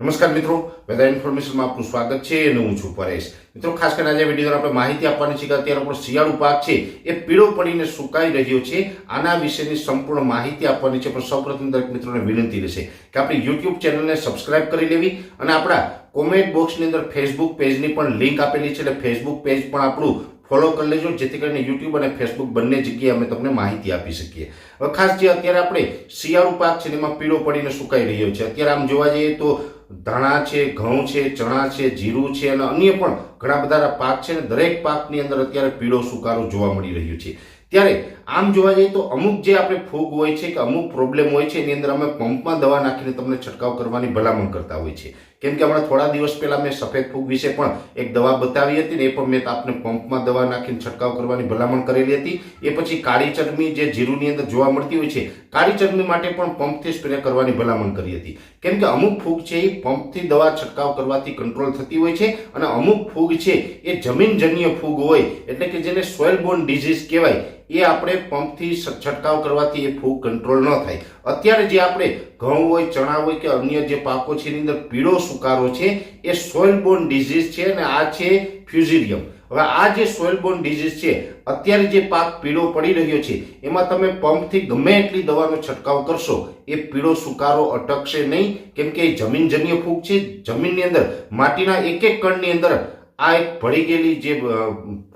નમસ્કાર મિત્રો વેધર ઇન્ફોર્મેશનમાં આપનું સ્વાગત છે અને હું છું પરેશ. મિત્રો, ખાસ કરીને આજે વીડિયો આપણે માહિતી આપવાની છે કે અત્યારે આપણો શિયાળુ પાક છે એ પીળો પડીને સુકાઈ રહ્યો છે. આના વિશેની સંપૂર્ણ માહિતી આપવાની છે, પણ સૌપ્રથમ દરેક મિત્રોને વિનંતી રહેશે કે આપણી યુટ્યુબ ચેનલને સબસ્ક્રાઇબ કરી લેવી અને આપણા કોમેન્ટ બોક્સની અંદર ફેસબુક પેજની પણ લિંક આપેલી છે એટલે ફેસબુક પેજ પણ આપણું ફોલો કરી લેજો, જેથી કરીને યુટ્યુબ અને ફેસબુક બંને જગ્યાએ અમે તમને માહિતી આપી શકીએ. હવે ખાસ જે અત્યારે આપણે શિયાળુ પાક છે એમાં પીળો પડીને સુકાઈ રહ્યો છે. અત્યારે આમ જોવા જઈએ તો ધાણા છે, ઘઉં છે, ચણા છે, જીરું છે અને અન્ય પણ ઘણા બધા પાક છે દરેક પાકની અંદર અત્યારે પીળો સુકારો જોવા મળી રહ્યો છે. ત્યારે આમ જોવા જઈએ તો અમુક જે આપણે ફૂગ હોય છે કે અમુક પ્રોબ્લેમ હોય છે, એની અંદર અમે પંપમાં દવા નાખીને તમને છંટકાવ કરવાની ભલામણ કરતા હોય છે કેમ કે હમણાં થોડા દિવસ પહેલા મેં સફેદ ફૂગ વિશે પણ એક દવા બતાવી હતી ને એ પણ મેં આપને પંપમાં દવા નાખીને છંટકાવ કરવાની ભલામણ કરેલી હતી. એ પછી કાળી ચરમી જે જીરુની અંદર જોવા મળતી હોય છે, કાળી ચરમી માટે પણ પંપથી સ્પ્રે કરવાની ભલામણ કરી હતી. કેમ કે અમુક ફૂગ છે એ પંપથી દવા છંટકાવ કરવાથી કંટ્રોલ થતી હોય છે અને અમુક ફૂગ છે એ જમીનજન્ય ફૂગ હોય, એટલે કે જેને સોઇલ બોન ડિઝીઝ કહેવાય એ આપણે પંપથી છંટકાવ કરવાથી એ ફૂગ કંટ્રોલ ન થાય. અત્યારે જે આપણે ઘઉં હોય, ચણા હોય કે અન્ય જે પાકો છે, એની અંદર પીળો સુકારો છે, એ સોઇલ બોર્ન ડિઝીઝ છે અને આ છે ફ્યુઝિલિયમ હવે આ જે સોઇલ બોર્ન ડિઝીઝ છે, અત્યારે જે પાક પીળો પડી રહ્યો છે, એમાં તમે પંપથી ગમે એટલી દવાનો છંટકાવ કરશો, એ પીળો સુકારો અટકશે નહીં. કેમ કે એ જમીનજન્ય ફૂગ છે, જમીનની અંદર, માટીના એક એક કણની અંદર આ એક ભળી ગયેલી જે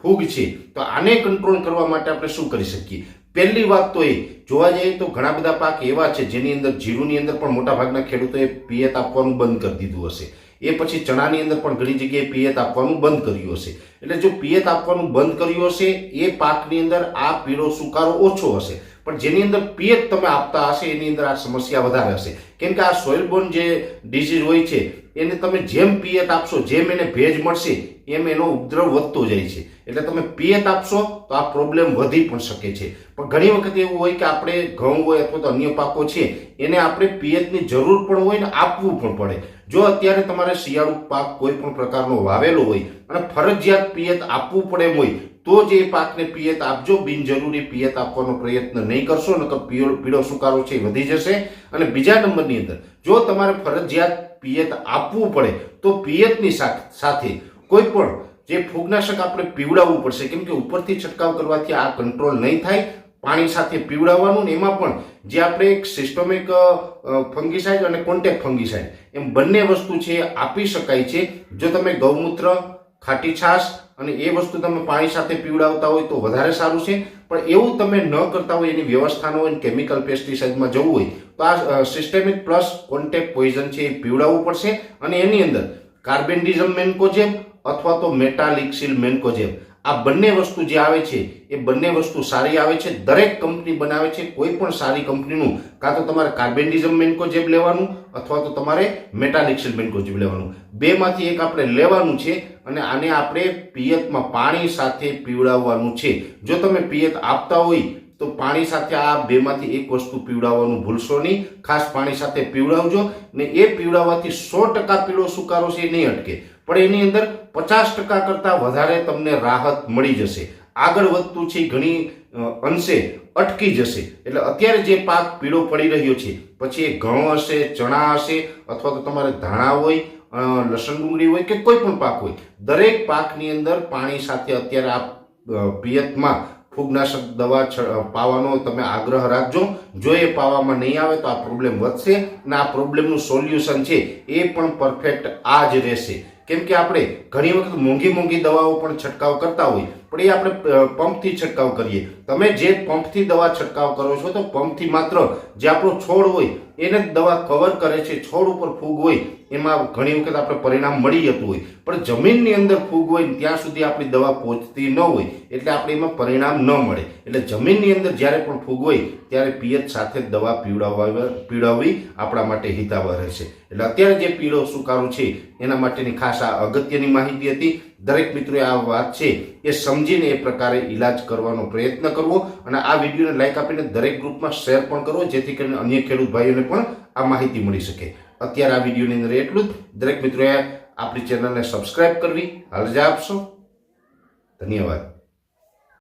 ફૂગ છે, તો આને કંટ્રોલ કરવા માટે આપણે શું કરી શકીએ? પહેલી વાત તો એ, જોવા જઈએ તો ઘણા બધા પાક એવા છે જેની અંદર, જીરુની અંદર પણ મોટાભાગના ખેડૂતોએ પિયત આપવાનું બંધ કરી દીધું હશે. એ પછી ચણાની અંદર પણ ઘણી જગ્યાએ પિયત આપવાનું બંધ કર્યું હશે. એટલે જો પિયત આપવાનું બંધ કર્યું હશે, એ પાકની અંદર આ પીળો સુકારો ઓછો હશે. પણ જેની અંદર પીએચ તમે આપતા હશે, એની અંદર આ સમસ્યા વધારે હશે. કેમ કે આ સોઇલ જે ડિઝીઝ હોય છે, એને તમે જેમ પીએચ આપશો, જેમ એને ભેજ મળશે, એમ એનો ઉપદ્રવ વધતો જાય છે. એટલે તમે પિયત આપશો, તો આ પ્રોબ્લેમ વધી પણ શકે છે. પણ ઘણી વખત એવું હોય કે આપણે ઘઉં હોય અથવા તો અન્ય પાકો છે, એને આપણે પિયતની જરૂર પણ હોય ને આપવું પણ પડે. જો અત્યારે તમારે શિયાળુ પાક કોઈ પણ પ્રકારનો વાવેલો હોય અને ફરજિયાત પિયત આપવું પડે એમ હોય તો જ એ પાકને પિયત આપજો, બિનજરૂરી પિયત આપવાનો પ્રયત્ન નહીં કરશો ન પીળો પીળો સુકારો છે એ વધી જશે. અને બીજા નંબરની અંદર, જો તમારે ફરજિયાત પિયત આપવું પડે, તો પિયતની સાથ- કોઈ પણ જે ફૂગનાશક આપણે પીવડાવવું પડશે, કેમ કે ઉપરથી છંટકાવ કરવાથી આ કંટ્રોલ નહીં થાય, પાણી સાથે પીવડાવવાનું ને એમાં પણ જે આપણે એક સિસ્ટમિક ફંગીસાઇડ અને કોન્ટેક ફંગીસાઇડ એમ બંને વસ્તુ છે આપી શકાય છે. જો તમે ગૌમૂત્ર ખાટી છાશ અને એ વસ્તુ તમે પાણી સાથે પીવડાવતા હોય તો વધારે સારું છે. પણ એવું તમે ન કરતા હોય એની વ્યવસ્થા ન હોય કેમિકલ પેસ્ટિસાઇડમાં જવું હોય તો આ સિસ્ટેમિક પ્લસ કોન્ટેક્ટ પોઈઝન છે એ પીવડાવવું પડશે. અને એની અંદર કાર્બેન્ડિઝમ મેન્કોજેબ અથવા તો મેટાલિક્સિલ મેન્કોજેબ આ બંને વસ્તુ જે આવે છે, એ બંને વસ્તુ સારી આવે છે, દરેક કંપની બનાવે છે, કોઈ પણ સારી કંપનીનું, કાં તો તમારે કાર્બેન્ડિઝમ મેન્કોજેબ લેવાનું, અથવા તો તમારે મેટાલિક્સિલ મેન્કોજેબ લેવાનું. બેમાંથી એક આપણે લેવાનું છે, અને આને આપણે પિયતમાં પાણી સાથે પીવડાવવાનું છે. જો તમે પિયત આપતા હોય, તો પાણી સાથે આ બેમાંથી એક વસ્તુ પીવડાવવાનું ભૂલશો નહીં. ખાસ પાણી સાથે પીવડાવજો, ને એ પીવડાવવાથી સો ટકા પીળો સુકારો છે, એ નહીં અટકે. પણ એની અંદર પચાસ ટકા કરતાં વધારે તમને રાહત મળી જશે. આગળ વધતું છે ઘણી અંશે અટકી જશે. એટલે અત્યારે જે પાક પીળો પડી રહ્યો છે, પછી એ ઘઉં હશે, ચણા હશે, અથવા તો તમારે ધાણા હોય લસણ ડુંગળી હોય કે કોઈ પણ પાક હોય, દરેક પાકની અંદર પાણી સાથે અત્યારે આ પિયતમાં ફૂગનાશક દવા પાવાનો તમે આગ્રહ રાખજો. જો એ પાવામાં નહીં આવે તો આ પ્રોબ્લેમ વધશે અને આ પ્રોબ્લેમનું સોલ્યુશન છે એ પણ પરફેક્ટ આ જ રહેશે. કેમ કે આપણે ઘણી વખત મોંઘી મોંઘી દવાઓ પણ છંટકાવ કરતા હોય પણ એ આપણે પંપથી છંટકાવ કરીએ. તમે જે પંપથી દવા છંટકાવ કરો છો તો પંપથી માત્ર જે આપણો છોડ હોય એને દવા કવર કરે છે. છોડ ઉપર ફૂગ હોય એમાં ઘણી વખત આપણે પરિણામ મળી જતું હોય. પણ જમીનની અંદર ફૂગ હોય ત્યાં સુધી આપણી દવા પહોંચતી ન હોય, એટલે આપણે એમાં પરિણામ ન મળે. એટલે જમીનની અંદર જ્યારે પણ ફૂગ હોય, ત્યારે પિયત સાથે દવા પીવડાવવા, પીવડાવવી આપણા માટે હિતાવહ રહેશે. એટલે અત્યારે જે પીળો સુકારો છે, એના માટેની ખાસ આ અગત્યની માહિતી હતી. દરેક મિત્રોએ આ વાત છે એ સમજીને એ પ્રકારે ઈલાજ કરવાનો પ્રયત્ન કરવો અને આ વિડીયોને લાઇક આપીને દરેક ગ્રુપમાં શેર પણ કરવો, જેથી કરીને અન્ય ખેડૂત ભાઈઓને પણ આ માહિતી મળી શકે. અત્યારે આ વિડીયોની અંદર એટલું જ. દરેક મિત્રોએ આપણી ચેનલને સબસ્ક્રાઇબ કરવી. હરજા આપશો. ધન્યવાદ.